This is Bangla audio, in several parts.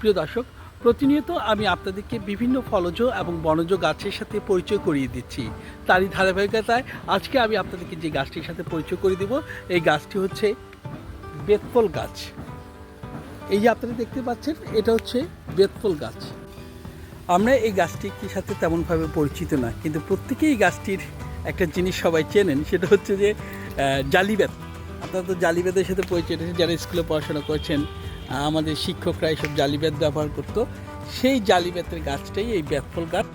প্রিয় দর্শক, প্রতিনিয়ত আমি আপনাদেরকে বিভিন্ন ফলজ এবং বনজ গাছের সাথে পরিচয় করিয়ে দিচ্ছি। তারই ধারাবাহিকতায় আজকে আমি আপনাদেরকে যে গাছটির সাথে পরিচয় করিয়ে দেব, এই গাছটি হচ্ছে বেতফল গাছ। এই যে আপনারা দেখতে পাচ্ছেন, এটা হচ্ছে বেতফল গাছ। আমরা এই গাছটির সাথে তেমনভাবে পরিচিত না, কিন্তু প্রত্যেকেই গাছটির একটা জিনিস সবাই চেনেন, সেটা হচ্ছে যে জালিবেত আপনারা তো জালিবেদের সাথে পরিচিত, যারা স্কুলে পড়াশোনা করছেন আমাদের শিক্ষকরা এইসব জালিবেত ব্যবহার করতো। সেই জালিবেতের গাছটাই এই বেতফল গাছ।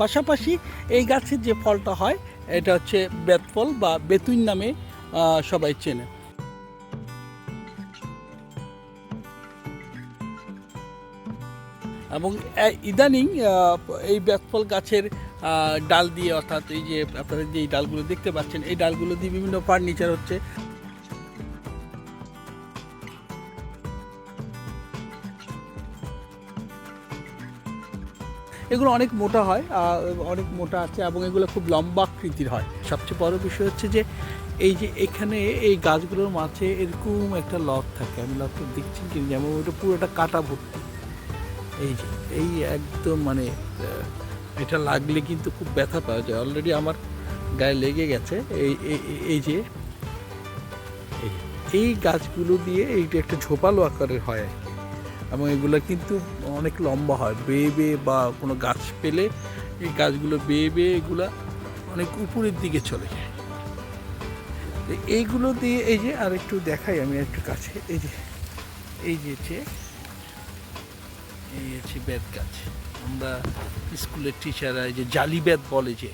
পাশাপাশি এই গাছের যে ফলটা হয়, এটা হচ্ছে বেতফল বা বেতুইন নামে সবাই চেনে। এবং ইদানিং এই বেতফল গাছের ডাল দিয়ে অর্থাৎ এই যে আপনারা যে ডালগুলো দেখতে পাচ্ছেন, এই ডালগুলো দিয়ে বিভিন্ন ফার্নিচার হচ্ছে। এগুলো অনেক মোটা হয় অনেক মোটা আছে এবং এগুলো খুব লম্বা আকৃতির হয়। সবচেয়ে বড় বিষয় হচ্ছে যে, এই যে এখানে এই গাছগুলোর মাঝে এরকম একটা লক থাকে। আমি লকটা দেখছি কি যেমন ওটা পুরোটা কাটা ভর্তি। এই যে, এই একদম মানে এটা লাগলে কিন্তু খুব ব্যথা পাওয়া যায়। অলরেডি আমার গায়ে লেগে গেছে। এই, এই- যে, এই- গাছগুলো দিয়ে এইটা একটা ঝোপালো আকারের হয় আর কি। এগুলো কিন্তু অনেক লম্বা হয়। বেয়ে বেয়ে বা কোনো গাছ পেলে এই গাছগুলো বেয়ে বেয়ে এগুলো অনেক উপরের দিকে চলে যায়। এইগুলো দিয়ে এই যে আর একটু দেখাই আমি একটু কাছে। এই যে এই যে হচ্ছে, এই হচ্ছে বেত গাছ। আমরা স্কুলের টিচাররা এই যে জালি বেত বলে যে,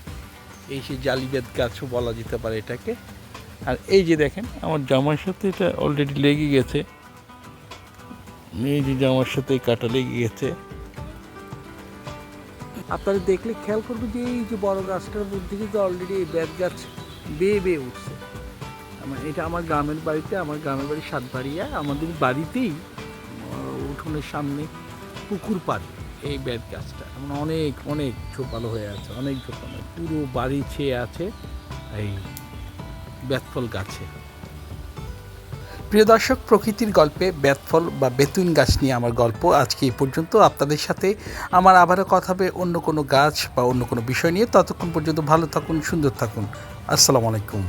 এই সে জালি বেত গাছও বলা যেতে পারে এটাকে। আর এই যে দেখেন, আমার জামার সাথে এটা অলরেডি লেগে গেছে। এই যে জামার সাথে এই কাটা লেগে গেছে আপনারা দেখলে খেয়াল করবে যে এই যে বড় গাছটার মধ্যে কিন্তু অলরেডি এই বেত গাছ বেয়ে বেয়ে উঠছে। আমার এটা আমার গ্রামের বাড়িতে, আমার গ্রামের বাড়ি সাতবাড়িয়া। আমাদের বাড়িতেই উঠোনের সামনে পুকুর পাড়ে, এই বেত গাছটা। এমন অনেক অনেক ঝোপালো হয়ে আছে, অনেক ঝোপালো। পুরো বাড়ি ছেয়ে আছে এই বেতফল গাছে। প্রিয় দর্শক, প্রকৃতির গল্পে বেতফল বা বেতুন গাছ নিয়ে আমার গল্প আজকে এই পর্যন্ত। আপনাদের সাথে আমার আবারও কথা হবে অন্য কোনো গাছ বা অন্য কোনো বিষয় নিয়ে। ততক্ষণ পর্যন্ত ভালো থাকুন, সুন্দর থাকুন। আসসালামু আলাইকুম।